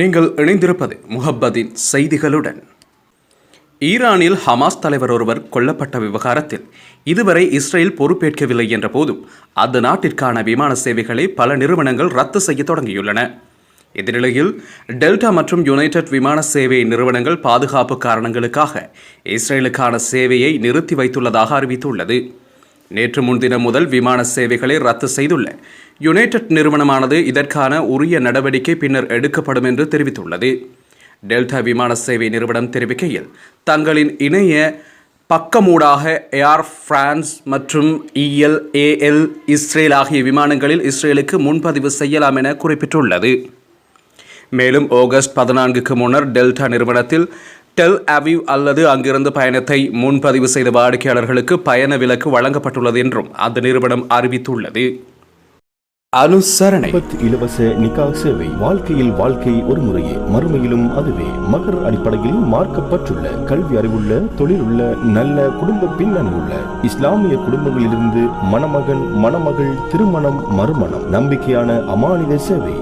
நீங்கள் இணைந்திருப்பது முஹப்பதின் செய்திகளுடன். ஈரானில் ஹமாஸ் தலைவர் ஒருவர் கொல்லப்பட்ட விவகாரத்தில் இதுவரை இஸ்ரேல் பொறுப்பேற்கவில்லை என்ற போதும் அந்த நாட்டிற்கான விமான சேவைகளை பல நிறுவனங்கள் ரத்து செய்ய தொடங்கியுள்ளன. இந்நிலையில் டெல்டா மற்றும் யுனைடெட் விமான சேவை நிறுவனங்கள் பாதுகாப்பு காரணங்களுக்காக இஸ்ரேலுக்கான சேவையை நிறுத்தி வைத்துள்ளதாக அறிவித்துள்ளது. நேற்று முன்தினம் முதல் விமான சேவைகளை ரத்து செய்துள்ள. யுனைடெட் நிறுவனமானது இதற்கான உரிய நடவடிக்கை பின்னர் எடுக்கப்படும் என்று தெரிவித்துள்ளது. டெல்டா விமான சேவை நிறுவனம் தெரிவிக்கையில் தங்களின் இணைய பக்கமூடாக ஏர் பிரான்ஸ் மற்றும் இஎல் ஏஎல் இஸ்ரேல் ஆகிய விமானங்களில் இஸ்ரேலுக்கு முன்பதிவு செய்யலாம் என குறிப்பிட்டுள்ளது. மேலும் ஆகஸ்ட் பதினான்குக்கு முன்னர் டெல்டா நிறுவனத்தில் டெல் அவிவ் அல்லது அங்கிருந்து பயணத்தை முன்பதிவு செய்த வாடிக்கையாளர்களுக்கு பயண விலக்கு வழங்கப்பட்டுள்ளது என்றும் அந்த நிறுவனம் அறிவித்துள்ளது. அனுசரணை. இலவச நிக்கா சேவை. வாழ்க்கையில் வாழ்க்கை ஒரு முறையே. மறுமையிலும் அதுவே. மகர் அடிப்படையில் மார்க்கப்பட்டுள்ள கல்வி அறிவுள்ள தொழில் உள்ள நல்ல குடும்ப பின்னணி உள்ள இஸ்லாமிய குடும்பங்களிலிருந்து மணமகன் மணமகள் திருமணம் மறுமணம். நம்பிக்கையான அமானித சேவை.